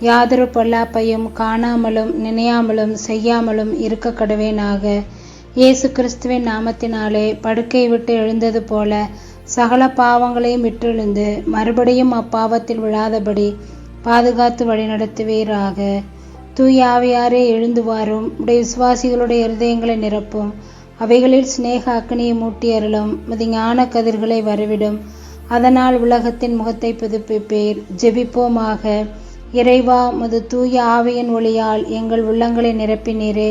யாதொரு பொல்லாப்பையும் காணாமலும் நினையாமலும் செய்யாமலும் இருக்க கடவேனாக. இயேசு கிறிஸ்துவின் நாமத்தினாலே படுக்கை விட்டு எழுந்தது போல சகல பாவங்களையும் விட்டெழுந்து மறுபடியும் அப்பாவத்தில் விழாதபடி பாதுகாத்து வழிநடத்துவீராக. தூயாவியாரே எழுந்துவாரும் எழுந்து வாரும் உடைய விசுவாசிகளுடைய இருதயங்களை நிரப்பும். அவைகளில் சிநேக அக்னியை மூட்டி அருளும். ஞான கதிர்களை வரவிடும். அதனால் உலகத்தின் முகத்தை புதுப்பிப்பேர். ஜெபிப்போமாக. இறைவா முது தூய ஆவியின் ஒளியால் எங்கள் உள்ளங்களை நிரப்பினீரே.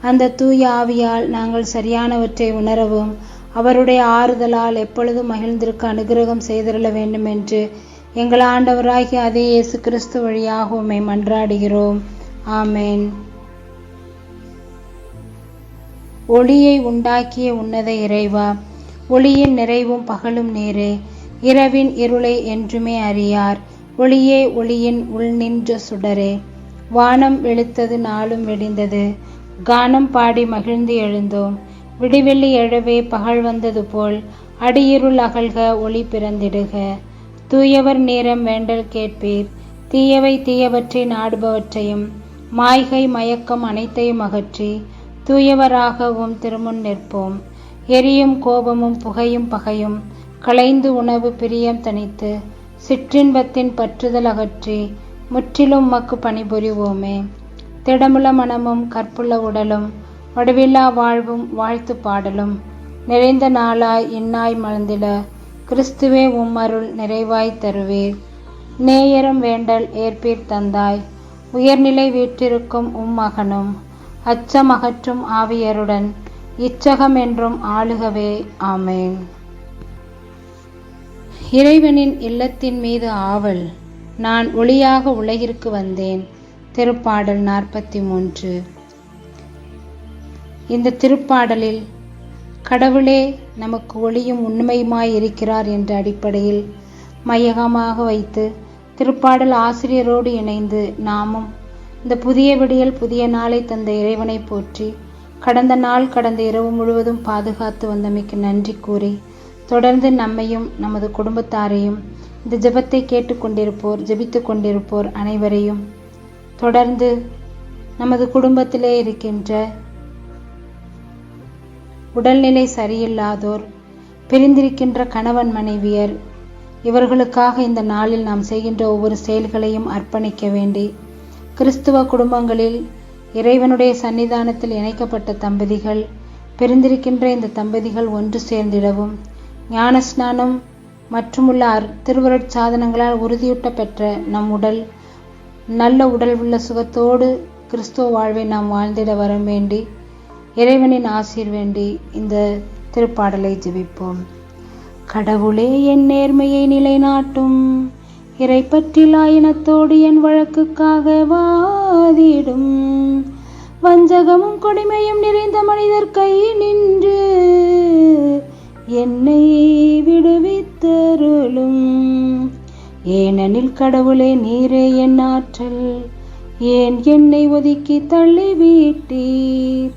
அந்த தூய ஆவியால் நாங்கள் சரியானவற்றை உணரவும் அவருடைய ஆறுதலால் எப்பொழுதும் மகிழ்ந்திருக்க அனுகிரகம் செய்திருள வேண்டும் என்று எங்கள் ஆண்டவராகிய அதே இயேசு கிறிஸ்து வழியாக உம்மை மன்றாடுகிறோம். ஆமேன். ஒளியை உண்டாக்கிய உன்னத இறைவா ஒளியின் நிறைவும் பகலும் நேரே. இரவின் இருளை என்றுமே அறியார். ஒளியே ஒளியின் உள் நின்ற சுடரே. வானம் வெளுத்தது நாளும் வெடிந்தது கானம் பாடி மகிழ்ந்து எழுந்தோம். விடிவெள்ளி எழவே பகல் வந்தது போல் அடியிருள் அகல்க ஒளி பிறந்திடுக. தூயவர் நேரம் வேண்டல் கேட்பீர். தீயவை தீயவற்றை நாடுபவற்றையும் மாய்கை மயக்கம் அனைத்தையும் அகற்றி தூயவராகவும் திருமுன் நிற்போம். எரியும் கோபமும் புகையும் பகையும் களைந்து உணவு பிரியம் தனித்து சிற்றின்பத்தின் பற்றுதல் அகற்றி முற்றிலும் மக்கு பணிபுரிவோமே. திடமுள்ள மனமும் கற்புள்ள உடலும் வடிவில்லா வாழ்வும் வாழ்த்து பாடலும். நிறைந்த நாளாய் இன்னாய் மலர்ந்திட கிறிஸ்துவே உம்மருள் நிறைவாய் தருவீர். நேயரம் வேண்டல் ஏற்பீர் தந்தாய். உயர்நிலை வீற்றிருக்கும் உம் மகனும் அச்சம் அகற்றும் ஆவியருடன் இச்சகம் என்றும் ஆளுகவே. ஆமேன். இறைவனின் இல்லத்தின் மீது ஆவல். நான் ஒளியாக உலகிற்கு வந்தேன். திருப்பாடல் நாற்பத்தி மூன்று இந்த திருப்பாடலில் கடவுளே நமக்கு ஒளியும் உண்மையுமாய் இருக்கிறார் என்ற அடிப்படையில் மையகமாக வைத்து திருப்பாடல் ஆசிரியரோடு இணைந்து நாமும் இந்த புதிய விடியல் புதிய நாளை தந்த இறைவனை போற்றி கடந்த நாள் கடந்த இரவு முழுவதும் பாதுகாத்து வந்தமைக்கு நன்றி கூறி தொடர்ந்து நம்மையும் நமது குடும்பத்தாரையும் இந்த ஜெபத்தை கேட்டுக்கொண்டிருப்போர் ஜெபித்து கொண்டிருப்போர் அனைவரையும் தொடர்ந்து நமது குடும்பத்திலே இருக்கின்ற உடல்நிலை சரியில்லாதோர் பிரிந்திருக்கின்ற கணவன் மனைவியர் இவர்களுக்காக இந்த நாளில் நாம் செய்கின்ற ஒவ்வொரு செயல்களையும் அர்ப்பணிக்க வேண்டி கிறிஸ்துவ குடும்பங்களில் இறைவனுடைய சன்னிதானத்தில் இணைக்கப்பட்ட தம்பதிகள் பிரிந்திருக்கின்ற இந்த தம்பதிகள் ஒன்று சேர்ந்திடவும் ஞானஸ்நானம் மற்றுமுள்ள திருவருட் சாதனங்களால் உறுதியூட்ட பெற்ற நம் உடல் நல்ல உடல் உள்ள சுகத்தோடு கிறிஸ்துவ வாழ்வை நாம் வாழ்ந்திட வர வேண்டி இறைவனின் ஆசீர் வேண்டி இந்த திருப்பாடலை ஜெபிப்போம். கடவுளே என் நேர்மையை நிலைநாட்டும். இறை பற்றிலா இனத்தோடு என் வழக்குக்காக வாதிடும். வஞ்சகமும் கொடுமையும் நிறைந்த மனிதர் கை நின்று என்னை விடுவித்தருளும். ஏனெனில் கடவுளே நீரே என் ஆற்றல். ஏன் என்னை ஒதுக்கி தள்ளி வீட்டீர்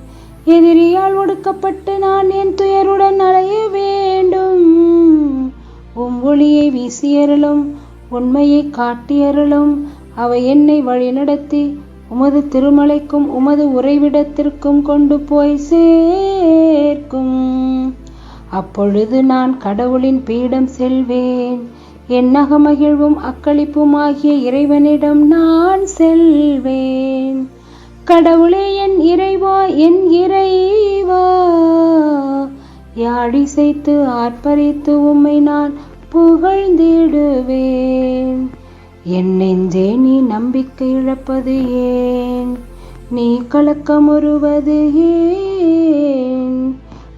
எதிரியால் ஒடுக்கப்பட்டு நான் என் துயருடன் அலைய வேண்டும். உம் ஒளியை வீசியருளும் உண்மையை காட்டியருளும் அவை என்னை வழிநடத்தி உமது திருமலைக்கும் உமது உறைவிடத்திற்கும் கொண்டு போய் சேர்க்கும். அப்பொழுது நான் கடவுளின் பீடம் செல்வேன். என் நகமகிழ்வும் அக்களிப்பும் ஆகிய இறைவனிடம் நான் செல்வேன். கடவுளே என் இறைவா என் இறைவா. யாழிசைத்து ஆர்ப்பரித்து உம்மை நான் புகழ்ந்திடுவேன். என் நெஞ்சே நீ நம்பிக்கை இழப்பது ஏன்? நீ கலக்கமுறுவது ஏன்?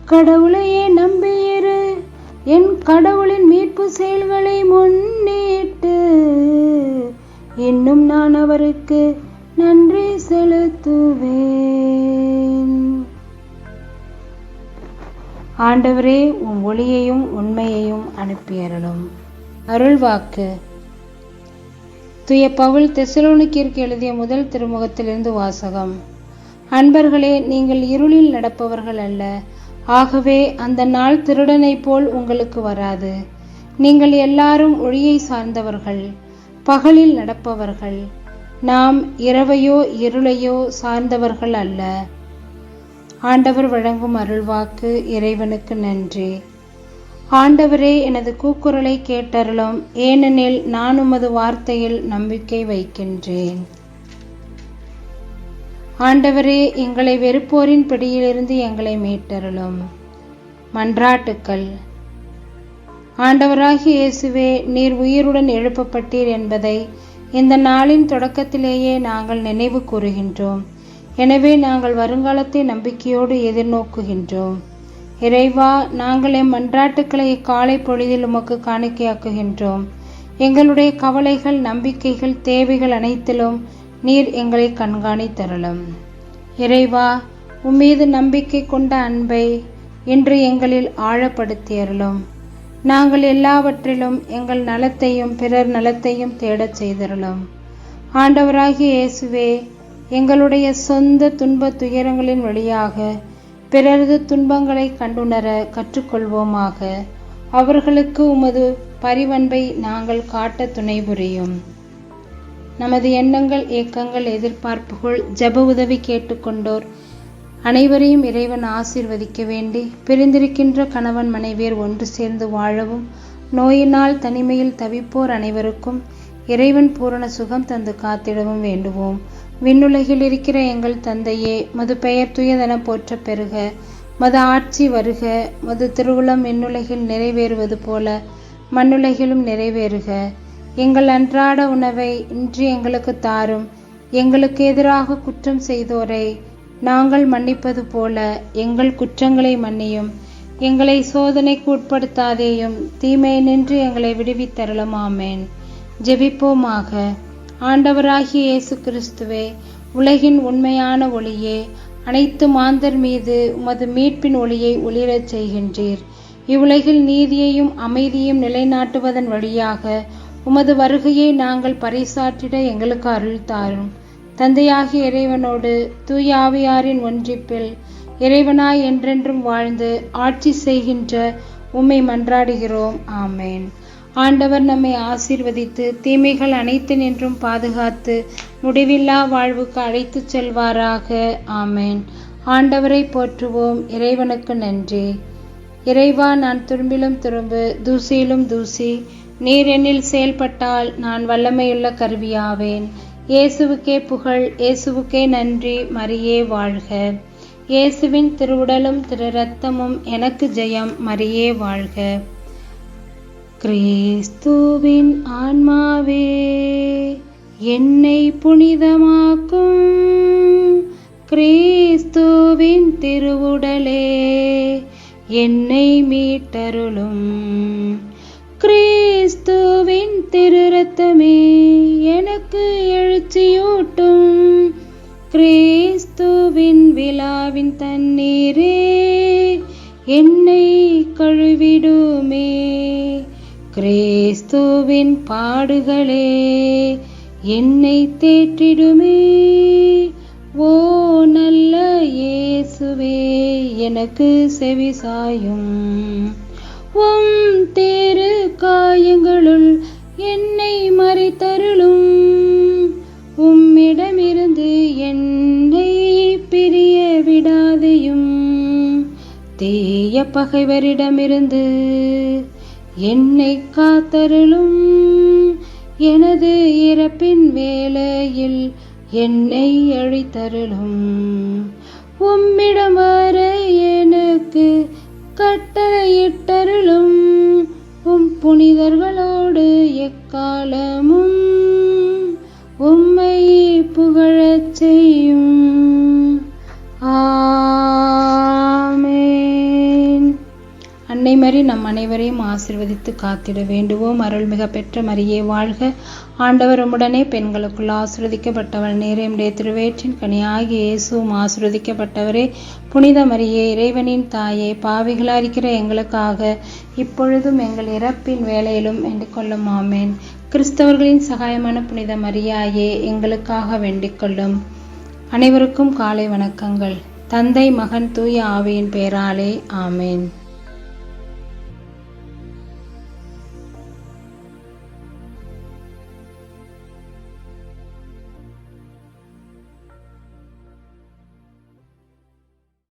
கடவுளையே நம்பியிரு? என் கடவுளின் மீட்பு செயல்களை முன்னிட்டு இன்னும் நான் அவருக்கு நன்றி செலுத்துவேன். ஆண்டவரே உன் ஒளியையும் உண்மையையும் அனுப்பியருளும். அருள்வாக்கு. துய பவுல் தெசலோனிக்கிற்கு எழுதிய முதல் திருமுகத்திலிருந்து வாசகம். அன்பர்களே நீங்கள் இருளில் நடப்பவர்கள் அல்ல ஆகவே அந்த நாள் திருடனைப் போல் உங்களுக்கு வராது. நீங்கள் எல்லாரும் ஒளியை சார்ந்தவர்கள் பகலில் நடப்பவர்கள். நாம் இரவையோ இருளையோ சார்ந்தவர்கள் அல்ல. ஆண்டவர் வழங்கும் அருள்வாக்கு இறைவனுக்கு நன்றி. ஆண்டவரே எனது கூக்குரலை கேட்டருளும். ஏனெனில் நான் உமது வார்த்தையில் நம்பிக்கை வைக்கின்றேன். ஆண்டவரே எங்களை வெறுப்போரின் பிடியிலிருந்து எங்களை மீட்டருளும். மன்றாட்டுக்கள். ஆண்டவராகி இயேசுவே நீர் உயிருடன் எழுப்பப்பட்டீர் என்பதை இந்த நாளின் தொடக்கத்திலேயே நாங்கள் நினைவு கூறுகின்றோம். எனவே நாங்கள் வருங்காலத்தை நம்பிக்கையோடு எதிர்நோக்குகின்றோம். இறைவா நாங்கள் எம் மன்றாட்டுக்களை இக்காலை பொழுதில் உமக்கு காணிக்கையாக்குகின்றோம். எங்களுடைய கவலைகள் நம்பிக்கைகள் தேவைகள் அனைத்திலும் நீர் எங்களை கண்காணித்தருளும் இறைவா உம்மீது நம்பிக்கை கொண்ட அன்பை இன்று எங்களில் ஆழப்படுத்தியருளும் நாங்கள் எல்லாவற்றிலும் எங்கள் நலத்தையும் பிறர் நலத்தையும் தேடச் செய்தருளும். ஆண்டவராகிய இயேசுவே எங்களுடைய சொந்த துன்ப துயரங்களின் வழியாக பிறரது துன்பங்களை கண்டுணர கற்றுக்கொள்வோமாக. அவர்களுக்கு உமது பரிவன்பை நாங்கள் காட்ட துணை புரியும். நமது எண்ணங்கள் ஏக்கங்கள் எதிர்பார்ப்புகள் ஜப உதவி கேட்டுக்கொண்டோர். அனைவரையும் இறைவன் ஆசீர்வதிக்க வேண்டி பிரிந்திருக்கின்ற கணவன் மனைவியர் ஒன்று சேர்ந்து வாழவும் நோயினால் தனிமையில் தவிப்போர் அனைவருக்கும் இறைவன் பூரண சுகம் தந்து காத்திடவும் வேண்டுவோம். விண்ணுலகில் இருக்கிற எங்கள் தந்தையே மது பெயர் துயதென போற்ற பெருக மது ஆட்சி வருக மது திருவுளம் விண்ணுலகில் நிறைவேறுவது போல மண்ணுலகிலும் நிறைவேறுக. எங்கள் அன்றாட உணவை இன்று எங்களுக்கு தாரும். எங்களுக்கு எதிராக குற்றம் செய்தோரை நாங்கள் மன்னிப்பது போல எங்கள் குற்றங்களை மன்னியும். எங்களை சோதனைக்கு உட்படுத்தாதேயும் தீமை நின்று எங்களை விடுவித்தருளும் ஆமேன் ஜெபிப்போமாக. ஆண்டவராகிய இயேசு கிறிஸ்துவே உலகின் உண்மையான ஒளியே அனைத்து மாந்தர் மீது உமது மீட்பின் ஒளியை ஒளிரச் செய்கின்றீர். இவ்வுலகில் நீதியையும் அமைதியும் நிலைநாட்டுவதன் வழியாக உமது வருகையை நாங்கள் பறைசாற்றிட எங்களுக்கு அருள் தாரும். தந்தையாகிய இறைவனோடு தூயாவியாரின் ஒன்றிப்பில் இறைவனாய் என்றென்றும் வாழ்ந்து ஆட்சி செய்கின்ற உம்மை மன்றாடுகிறோம். ஆமேன். ஆண்டவர் நம்மை ஆசீர்வதித்து தீமைகள் அனைத்து நின்றும் பாதுகாத்து முடிவில்லா வாழ்வுக்கு அழைத்துச் செல்வாராக. ஆமேன். ஆண்டவரை போற்றுவோம். இறைவனுக்கு நன்றி. இறைவா நான் துரும்பிலும் துரும்பு தூசியிலும் தூசி நீர் என்னில் செயல்பட்டால் நான் வல்லமையுள்ள கருவியாவேன். இயேசுவுக்கே புகழ் இயேசுவுக்கே நன்றி மரியே வாழ்க. இயேசுவின் திருவுடலும் திரு ரத்தமும் எனக்கு ஜெயம் மரியே வாழ்க. கிறிஸ்துவின் ஆன்மாவே என்னை புனிதமாக்கும். கிறிஸ்துவின் திருவுடலே என்னை மீட்டருளும். கிறிஸ்துவின் திருரத்தமே எனக்கு எழுச்சியூட்டும். கிறிஸ்துவின் விழாவின் தண்ணீரே என்னை கழுவிடுமே. கிறிஸ்துவின் பாடுகளே என்னை தேற்றிடுமே. ஓ நல்ல இயேசுவே எனக்கு செவிசாயும். உம் தேரு காயங்களுள் என்னை மறைத்தருளும். உம்மிடமிருந்து என்னை பிரிய விடாதையும். தீய பகைவரிடமிருந்து என்னை காத்தருளும். எனது இறப்பின் வேளையில் என்னை அழித்தருளும். உம்மிடம் வர எனக்கு கட்டளை புனிதர்களோடு எக்காலமும் ஆசிர்வதித்து காத்திட வேண்டுவோம். அருள்மிக பெற்ற மரியே வாழ்க. ஆண்டவர் உடனே பெண்களுக்குள் ஆசிர்வதிக்கப்பட்டவள். நேரமுடைய திருவேற்றின் கனியாகி இயேசுவும் ஆசிர்வதிக்கப்பட்டவரே. புனித மரியே இறைவனின் தாயே பாவிகளாயிருக்கிற எங்களுக்காக இப்பொழுதும் எங்கள் இறப்பின் வேலையிலும் வேண்டிக் கொள்ளும் ஆமேன். கிறிஸ்தவர்களின் சகாயமான புனித மரியாயே எங்களுக்காக வேண்டிக் கொள்ளும் அனைவருக்கும் காலை வணக்கங்கள். தந்தை மகன் தூய ஆவியின் பெயராலே ஆமேன்.